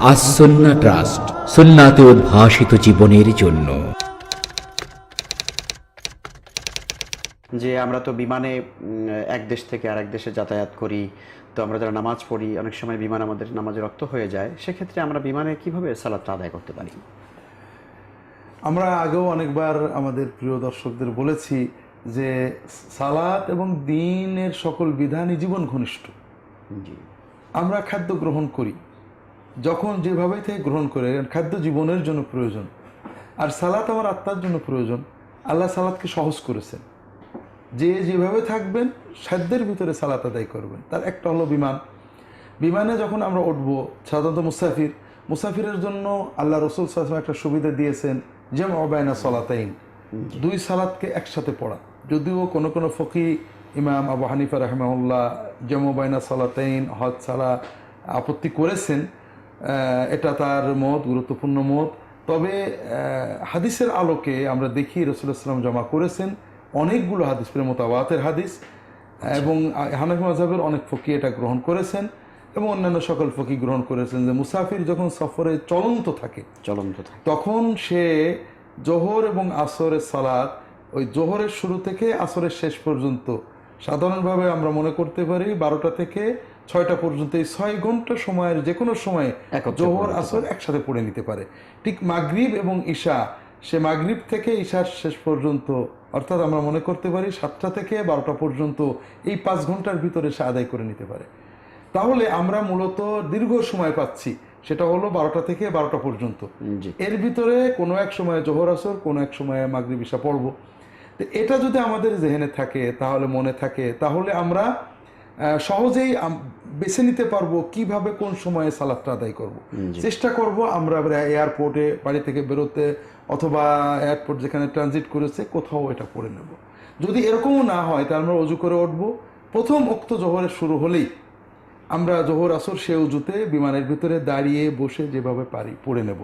আসন্না trust সুন্নাতে উদ্ভাসিত জীবনের জন্য। যে আমরা তো বিমানে এক দেশ থেকে আরেক দেশে যাতায়াত করি তো আমরা যারা নামাজ পড়ি অনেক সময় বিমান আমাদের নামাজে রক্ত হয়ে যায় সেক্ষেত্রে আমরা বিমানে কীভাবে সালাদটা আদায় করতে পারি? আমরা আগেও অনেকবার আমাদের প্রিয় দর্শকদের বলেছি যে সালাত এবং দিনের সকল বিধানই জীবন ঘনিষ্ঠ। আমরা খাদ্য গ্রহণ করি। যখন যেভাবে থেকে গ্রহণ করে খাদ্য জীবনের জন্য প্রয়োজন। আর সালাত আমার আত্মার জন্য প্রয়োজন। আল্লাহ সালাতকে সহজ করেছেন। যে যেভাবে থাকবেন সাধ্যের ভিতরে সালাত আদায় করবেন। তার একটা হলো বিমান। বিমানে যখন আমরা উঠবো সাধারণত মুসাফির মুসাফিরের জন্য আল্লাহ রসুল সাল্লাম একটা সুবিধা দিয়েছেন যেমন অবায়না সলাতাইন। দুই সালাতকে একসাথে পড়া। যদিও কোনো কোনো ফকি ইমাম আবু হানিফা রহমাউল্লাহ জমবাইনা সালাতাইন হজ সালা আপত্তি করেছেন এটা তার মত গুরুত্বপূর্ণ মত। তবে হাদিসের আলোকে আমরা দেখি রসুলাম জমা করেছেন অনেকগুলো হাদিস প্রেমতাবাতের হাদিস এবং হানাফি মাজহাবের অনেক ফকি এটা গ্রহণ করেছেন এবং অন্যান্য সকল ফকি গ্রহণ করেছেন। যে মুসাফির যখন সফরে চলন্ত থাকে চলন্ত থাকে। তখন সে জোহর এবং আসরের সালাত ওই জোহরের শুরু থেকে আসরের শেষ পর্যন্ত। সাধারণভাবে আমরা মনে করতে পারি বারোটা থেকে ছয়টা পর্যন্ত এই ছয় ঘণ্টা সময়ের যে কোনো সময়ে জোহর আসর একসাথে পড়ে নিতে পারে। ঠিক মাগরিব এবং ঈশা সে মাগরিব থেকে ঈশার শেষ পর্যন্ত অর্থাৎ আমরা মনে করতে পারি সাতটা থেকে বারোটা পর্যন্ত এই পাঁচ ঘণ্টার ভিতরে সে আদায় করে নিতে পারে। তাহলে আমরা মূলত দীর্ঘ সময় পাচ্ছি সেটা হলো বারোটা থেকে বারোটা পর্যন্ত। এর ভিতরে কোনো এক সময় জোহর আসর কোনো এক সময় মাগরিব ঈশা পড়ব। এটা যদি আমাদের জেহেনে থাকে তাহলে মনে থাকে তাহলে আমরা সহজেই বেছে নিতে পারব কীভাবে কোন সময়ে সালাদটা আদায় করব। চেষ্টা করব আমরা এয়ারপোর্টে বাড়ি থেকে বেরোতে অথবা এয়ারপোর্ট যেখানে ট্রানজিট করেছে কোথাও এটা পড়ে নেব। যদি এরকমও না হয় তাহলে আমরা অজু করে উঠবো। প্রথম উক্ত জোহরের শুরু হলেই আমরা জোহর আসর সে উজুতে বিমানের ভিতরে দাঁড়িয়ে বসে যেভাবে পারি পড়ে নেব।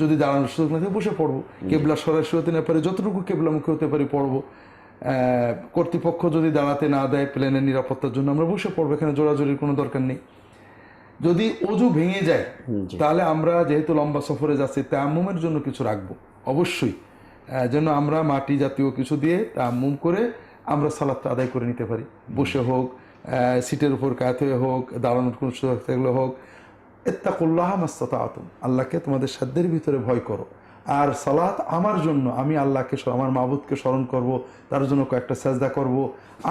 যদি দাঁড়ানোর সুযোগ না থাকে বসে পড়ব। কেবলা সরাসরি হতে না পারে যতটুকু কেবলামুখী হতে পারি পড়ব। কর্তৃপক্ষ যদি দাঁড়াতে না দেয় প্লেনের নিরাপত্তার জন্য আমরা বসে পড়ব এখানে জোরাজোরির কোনো দরকার নেই। যদি অজু ভেঙে যায় তাহলে আমরা যেহেতু লম্বা সফরে যাচ্ছি তায়াম্মুমের জন্য কিছু রাখব অবশ্যই। যেন আমরা মাটি জাতীয় কিছু দিয়ে তায়াম্মুম করে আমরা সালাদটা আদায় করে নিতে পারি। বসে হোক সিটের উপর কাত হয়ে হোক দাঁড়ানোর কোনো সুযোগ থাকলে হোক এত্তাকুল্লাহ মাস্তাতাতুম আল্লাহকে তোমাদের সাধ্যের ভিতরে ভয় করো। আর সালাত আমার জন্য আমি আল্লাহকে আমার মাবুদকে স্মরণ করব তার জন্য কয়েকটা সাজদা করব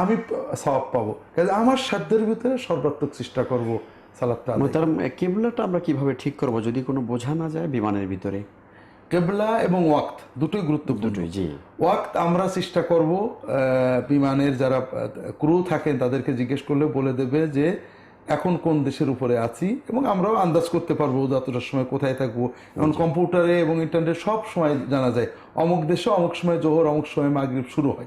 আমি সওয়াব পাবো। কাজে আমার সাধ্যের ভিতরে সর্বাত্মক চেষ্টা করব সালাদটা মোহতারাম কিবলাটা আমরা কীভাবে ঠিক করব যদি কোনো বোঝা না যায় বিমানের ভিতরে? কেবলা এবং ওয়াক্ত দুটোই গুরুত্বপূর্ণ। দুটোই জি। ওয়াক্ত আমরা চেষ্টা করব বিমানের যারা ক্রু থাকেন তাদেরকে জিজ্ঞেস করলে বলে দেবে যে এখন কোন দেশের উপরে আছি এবং আমরাও আন্দাজ করতে পারব যতটার সময় কোথায় থাকব। এখন কম্পিউটারে এবং ইন্টারনেটে সব সময় জানা যায়। অমুক দেশে অমুক সময় জোহর অমুক সময় মাগরিব শুরু হয়।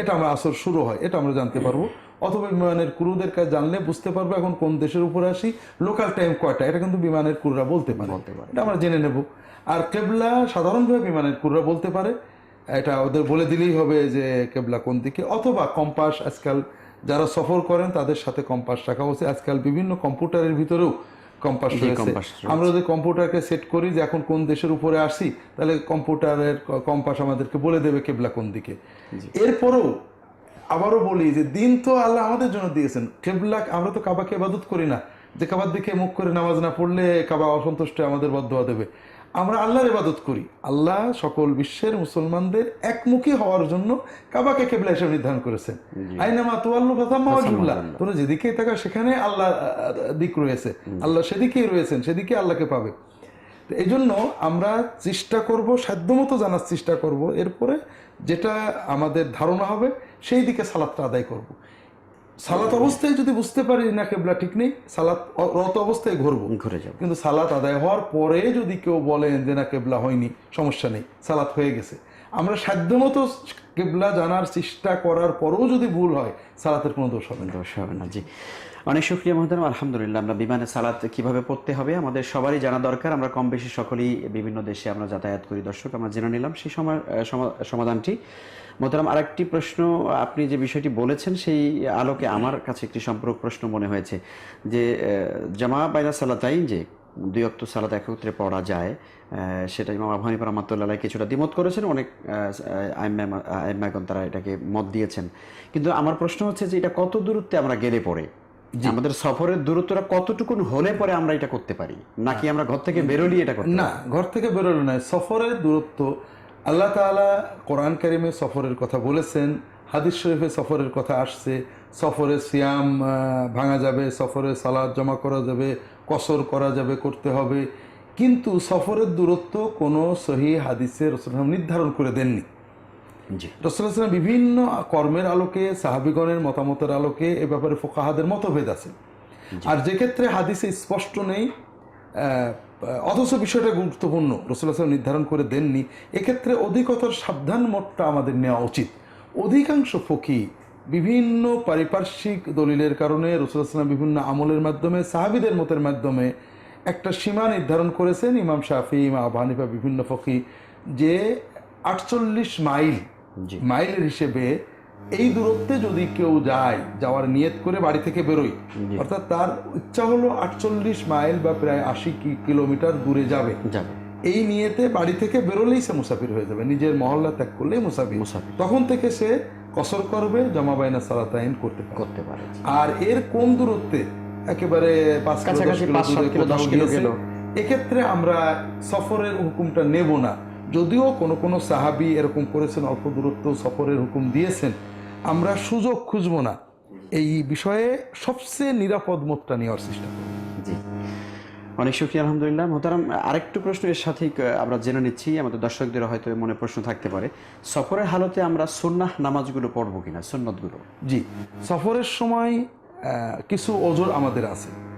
এটা আমরা আসর শুরু হয় এটা আমরা জানতে পারব। অথবা বিমানের ক্রুদের কাছে জানলে বুঝতে পারব এখন কোন দেশের উপরে আসি লোকাল টাইম কয়টা এটা কিন্তু বিমানের ক্রুরা বলতে পারে। এটা আমরা জেনে নেব। আর কেবলা সাধারণভাবে বিমানের ক্রুরা বলতে পারে। এটা ওদের বলে দিলেই হবে যে কেবলা কোন দিকে অথবা কম্পাস আজকাল যারা সফর করেন তাদের সাথে কম্পাস রাখা হচ্ছে আজকাল বিভিন্ন কম্পিউটারের ভিতরেও কম্পাস রয়েছে। আমরা যদি কম্পিউটারকে সেট করি যে এখন কোন দেশের উপরে আসি তাহলে কম্পিউটারের কম্পাস আমাদেরকে বলে দেবে কেবলা কোন দিকে। এরপরও আবারও বলি যে দিন তো আল্লাহ আমাদের জন্য দিয়েছেন। কেবলা আমরা তো কাবাকে ইবাদত করি না। যে কাবার দিকে মুখ করে নামাজ না পড়লে কাবা অসন্তুষ্ট আমাদের বদয়া দেবে। আমরা আল্লাহর ইবাদত করি। আল্লাহ সকল বিশ্বের মুসলমানদের একমুখী হওয়ার জন্য কাবাকে কেবলা হিসেবে নির্ধারণ করেছেন। আইনামা তুয়াল্লু ওয়াজহুল্লাহ তোমরা যেদিকে থাকা সেখানে আল্লাহ দিক রয়েছে। আল্লাহ সেদিকেই রয়েছেন সেদিকে আল্লাহকে পাবে। এই জন্য আমরা চেষ্টা করব সাধ্যমতো জানার চেষ্টা করব। এরপরে যেটা আমাদের ধারণা হবে সেই দিকে সালাদটা আদায় করব। সালাত অবস্থায় যদি বুঝতে পারি না কেবলা ঠিক নেই সালাত রত অবস্থায় ঘুরবো। ঘুরে যাব। কিন্তু সালাত আদায় হওয়ার পরে যদি কেউ বলেন যে না কেবলা হয়নি সমস্যা নেই সালাত হয়ে গেছে। আমরা সাধ্যমতো কেবলা জানার চেষ্টা করার পরেও যদি ভুল হয় সালাতের কোনো দোষ হবে না। দোষ হবে না জি। অনেক শুক্রিয়া মহতারাম আলহামদুলিল্লাহ আমরা বিমানে সালাত কীভাবে পড়তে হবে আমাদের সবারই জানা দরকার। আমরা কম বেশি সকলেই বিভিন্ন দেশে আমরা যাতায়াত করি। দর্শক, আমরা জেনে নিলাম সেই সমাধানটি। মোহতারাম, আরেকটি প্রশ্ন, আপনি যে বিষয়টি বলেছেন সেই আলোকে আমার কাছে একটি সম্পর্ক প্রশ্ন মনে হয়েছে যে জামা বাইনা সালাতাইন যে দুই অক্ত সালাত একত্রে পড়া যায় সেটা ইমাম আবহানি রহমাতুল্লাহ কিছুটা দ্বিমত করেছেন। অনেক আইম্যাগন তারা এটাকে মত দিয়েছেন। কিন্তু আমার প্রশ্ন হচ্ছে যে এটা কত দূরত্বে আমরা গেলে পড়ে? আমাদের সফরের দূরত্বটা কতটুকুন হলে পরে আমরা এটা করতে পারি? নাকি আমরা ঘর থেকে বেরোলি এটা করতে না ঘর থেকে বেরোলো না। সফরের দূরত্ব আল্লাহ তাআলা কোরআন কারিমে সফরের কথা বলেছেন হাদিস শরীফে সফরের কথা আসছে সফরে সিয়াম ভাঙা যাবে সফরে সালাদ জমা করা যাবে কসর করা যাবে করতে হবে। কিন্তু সফরের দূরত্ব কোনো সহি হাদিসে রসুল নির্ধারণ করে দেননি। রসুলাম বিভিন্ন কর্মের আলোকে সাহাবিগণের মতামতের আলোকে এ ব্যাপারে ফোকাহাদের মতভেদ আছে। আর যে ক্ষেত্রে হাদিসে স্পষ্ট নেই অথচ বিষয়টা গুরুত্বপূর্ণ রসুল্লাহ নির্ধারণ করে দেননি এক্ষেত্রে অধিকতর সাবধান মতটা আমাদের নেওয়া উচিত। অধিকাংশ ফকি বিভিন্ন পারিপার্শ্বিক দলিলের কারণে রসুল্লাহাম বিভিন্ন আমলের মাধ্যমে সাহাবিদের মতের মাধ্যমে একটা সীমা নির্ধারণ করেছেন। ইমাম শাফি ইমাম আবু হানিফা বিভিন্ন ফকি যে আটচল্লিশ মাইল। মাইলের হিসেবে এই দূরত্বে যদি কেউ যায় যাওয়ার নিয়ত করে বাড়ি থেকে বেরোয় অর্থাৎ তার ইচ্ছা হলো আটচল্লিশ মাইল বা প্রায় আশি কিলোমিটার দূরে যাবে। এই নিয়েতে বাড়ি থেকে বেরোলেই সে মুসাফির হয়ে যাবে নিজের মহল্লা ত্যাগ করলেই মুসাফির। মুসাফির। তখন থেকে সে কসর করবে জমা বাইনা সালাতাইন করতে করতে পারে আর এর কোন দূরত্বে একেবারে পাঁচ কাছাকাছি পাঁচ, সাত কিলো, দশ কিলো এক্ষেত্রে আমরা সফরের হুকুমটা নেব না। যদিও কোনো কোনো সাহাবি এরকম করেছেন অল্প দূরত্ব সফরের হুকুম দিয়েছেন আমরা সুযোগ খুঁজব না। এই বিষয়ে সবচেয়ে নিরাপদ মতটা নেওয়ার চেষ্টা করব। জি। অনেক শুক্রিয়া আলহামদুলিল্লাহ। মোহতারাম আরেকটু প্রশ্ন এর সাথেই আমরা জেনে নিচ্ছি আমাদের দর্শকদের হয়তো মনে প্রশ্ন থাকতে পারে। সফরের হালতে আমরা সুন্নাহ নামাজগুলো পড়ব কিনা সুন্নতগুলো? জি। সফরের সময় কিছু ওজোর আমাদের আছে।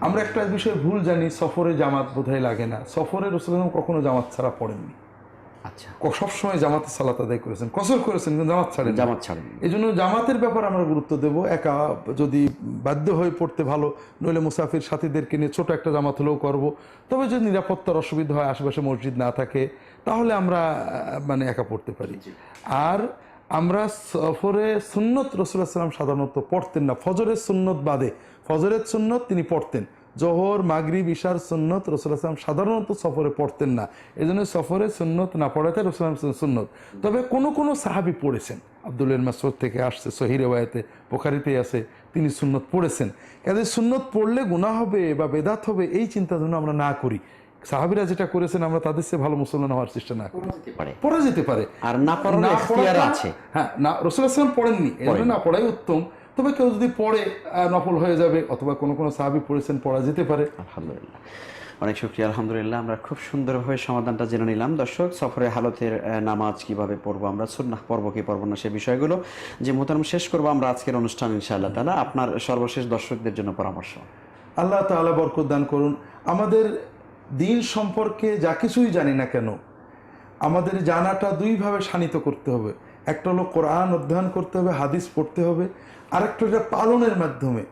আমরা একটা বিষয়ে ভুল জানি সফরে জামাত বোধহয় লাগে না। সফরে রসুলাম কখনো জামাত ছাড়া পড়েননি। আচ্ছা। সবসময় জামাতে সালাত আদায় করেছেন। কসর করেছেন কিন্তু জামাত ছাড়েন জামাত ছাড়েন এই জন্য জামাতের ব্যাপারে আমরা গুরুত্ব দেব। একা যদি বাধ্য হয়ে পড়তে ভালো নইলে মুসাফির সাথীদেরকে নিয়ে ছোট একটা জামাত হলেও করব। তবে যদি নিরাপত্তার অসুবিধা হয় আশেপাশে মসজিদ না থাকে তাহলে আমরা মানে একা পড়তে পারি। আর আমরা সফরে সুন্নত রসুল্লাহ সাল্লাম সাধারণত পড়তেন না। ফজরের সুন্নত বাদে ফজরের সুন্নত তিনি পড়তেন। জোহর মাগরিব ইশার সুন্নত রসুল্লাহ সাল্লাম সাধারণত সফরে পড়তেন না। এই জন্য সফরে সুন্নত না পড়াতে রসুলাম সুন্নত। তবে কোনো কোনো সাহাবি পড়েছেন। আবদুল্লাহ মাসুদ থেকে আসছে সহির রেওয়ায়তে পোখারিতে আছে তিনি সুন্নত পড়েছেন। কাজে সুন্নত পড়লে গুনাহ হবে বা বেদাত হবে এই চিন্তা যেন আমরা না করি। সাহাবিরা যেটা করেছেন আমরা তাদের চেয়ে ভালো মুসলমান হওয়ার চেষ্টা না করি। পড়া যেতে পারে। আর না পড়াটা- আছে। হ্যাঁ না রসুল আসলাম পড়েননি। এই জন্য না পড়াই উত্তম। তবে কেউ যদি পড়ে নফল হয়ে যাবে অথবা কোনো কোনো সাহাবি পড়েছেন পড়া যেতে পারে। আলহামদুলিল্লাহ। অনেক শুক্রিয়া আলহামদুলিল্লাহ। আমরা খুব সুন্দরভাবে সমাধানটা জেনে নিলাম। দর্শক সফরের হালতের নামাজ কীভাবে পড়ব আমরা সুন্নাহ পড়ব কি পড়ব না সে বিষয়গুলো যে মোহতারাম শেষ করব আমরা আজকের অনুষ্ঠান ইনশাআল্লাহ তালা আপনার সর্বশেষ দর্শকদের জন্য পরামর্শ। আল্লাহ তাআলা বরকত দান করুন। আমাদের দিন সম্পর্কে যা কিছুই জানি না কেন আমাদের জানাটা দুইভাবে শানিত করতে হবে। একটা হলো কোরআন অধ্যয়ন করতে হবে, হাদিস পড়তে হবে, আরেকটা হলো পালনের মাধ্যমে।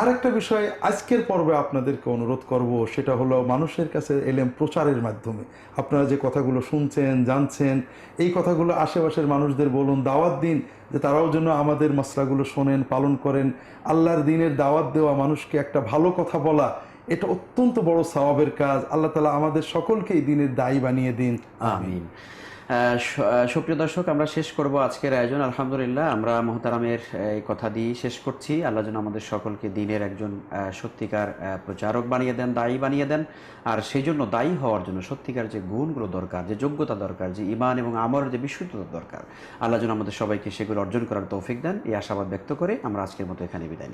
আর একটা বিষয় আজকের পর্বে আপনাদেরকে অনুরোধ করব, সেটা হলো মানুষের কাছে এলেম প্রচারের মাধ্যমে। আপনারা যে কথাগুলো শুনছেন, জানছেন, এই কথাগুলো আশেপাশের মানুষদের বলুন, দাওয়াত দিন, যে তারাও যেন আমাদের মশলাগুলো শোনেন, পালন করেন। আল্লাহর দিনের দাওয়াত দেওয়া মানুষকে একটা ভালো কথা বলা, এটা অত্যন্ত বড় সওয়াবের কাজ। আল্লাহ তালা আমাদের সকলকে এই দিনের দায়ী বানিয়ে দিন। আমিন। সুপ্রিয় দর্শক, আমরা শেষ করব আজকের আয়োজন। আলহামদুলিল্লাহ, আমরা মোহতারামের এই কথা দিয়ে শেষ করছি। আল্লাহ যেন আমাদের সকলকে দিনের একজন সত্যিকার প্রচারক বানিয়ে দেন, দায়ী বানিয়ে দেন। আর সেই জন্য দায়ী হওয়ার জন্য সত্যিকার যে গুণগুলো দরকার, যে যোগ্যতা দরকার, যে ইমান এবং আমলের যে বিশুদ্ধতা দরকার, আল্লাহ যেন আমাদের সবাইকে সেগুলো অর্জন করার তৌফিক দেন। এই আশাবাদ ব্যক্ত করে আমরা আজকের মতো এখানে বিদায়